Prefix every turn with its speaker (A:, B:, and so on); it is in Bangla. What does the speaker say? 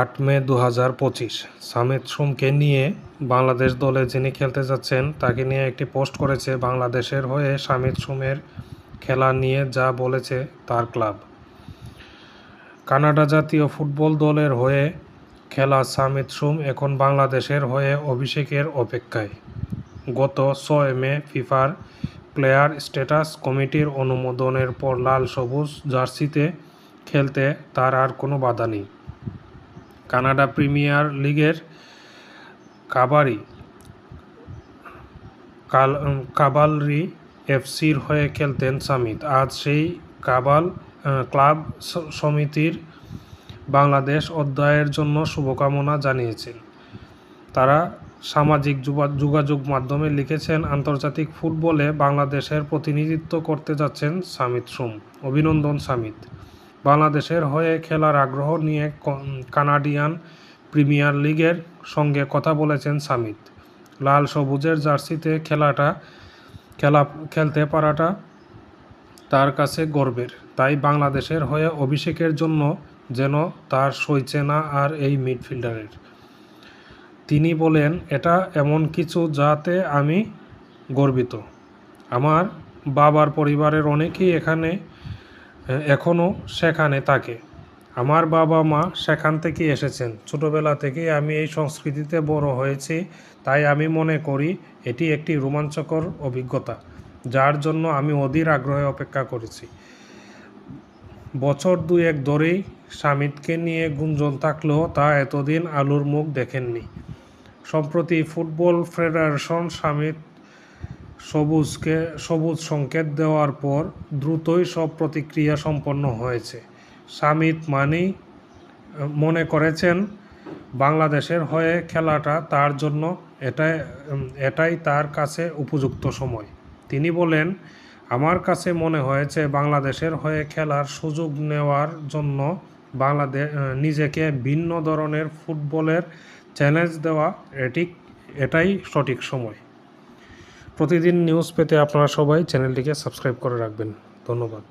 A: আট মে দু হাজার পঁচিশ, সামিত সোমকে নিয়ে বাংলাদেশ দলে যিনি খেলতে যাচ্ছেন, তাকে নিয়ে একটি পোস্ট করেছে বাংলাদেশের হয়ে সামিত সোমের খেলা নিয়ে যা বলেছে তার ক্লাব। কানাডা জাতীয় ফুটবল দলের হয়ে খেলা সামিত সোম এখন বাংলাদেশের হয়ে অভিষেকের অপেক্ষায়। গত ছয় মে ফিফার প্লেয়ার স্ট্যাটাস কমিটির অনুমোদনের পর লাল সবুজ জার্সিতে খেলতে তার আর কোনো বাধা নেই। কানাডা প্রিমিয়ার লিগের কাবারি, কাল কাবালরি এফসির হয়ে খেলতেন সামিত। আজ সেই কাবাল ক্লাব সমিতির বাংলাদেশ অধ্যায়ের জন্য শুভকামনা জানিয়েছেন। তারা সামাজিক যোগা- যোগাযোগ মাধ্যমে লিখেছেন, আন্তর্জাতিক ফুটবলে বাংলাদেশের প্রতিনিধিত্ব করতে যাচ্ছেন সামিত সোম। অভিনন্দন সামিত। বাংলাদেশের হয়ে খেলার আগ্রহ নিয়ে কানাডিয়ান প্রিমিয়ার লিগের সঙ্গে কথা বলেছেন সামিত। লাল সবুজের জার্সিতে খেলাটা, খেলা, খেলতে পারাটা তার কাছে গর্বের। তাই বাংলাদেশের হয়ে অভিষেকের জন্য যেন তার সইছে না আর এই মিডফিল্ডারের। তিনি বলেন, এটা এমন কিছু যাতে আমি গর্বিত। আমার বাবার পরিবারের অনেকেই এখানে এখনও সেখানে থাকে। আমার বাবা মা সেখান থেকে এসেছেন। ছোটোবেলা থেকেই আমি এই সংস্কৃতিতে বড় হয়েছি, তাই আমি মনে করি এটি একটি রোমাঞ্চকর অভিজ্ঞতা, যার জন্য আমি অধীর আগ্রহে অপেক্ষা করেছি। বছর দুয়েক ধরেই সামিতকে নিয়ে গুঞ্জন থাকলেও তা এতদিন আলুর মুখ দেখেননি। সম্প্রতি ফুটবল ফেডারেশন সামিত সবুজকে, সবুজ সংকেত দেওয়ার পর দ্রুতই সব প্রতিক্রিয়া সম্পন্ন হয়েছে। সামিত মানি মনে করেছেন, বাংলাদেশের হয়ে খেলাটা তার জন্য এটাই এটাই তার কাছে উপযুক্ত সময়। তিনি বলেন, আমার কাছে মনে হয়েছে বাংলাদেশের হয়ে খেলার সুযোগ নেওয়ার জন্য বাংলাদেশ নিজেকে ভিন্ন ধরনের ফুটবলের চ্যালেঞ্জ দেওয়া এটি, এটাই সঠিক সময়। প্রতিদিন নিউজ পেতে আপনারা সবাই চ্যানেলটিকে সাবস্ক্রাইব করে রাখবেন। ধন্যবাদ।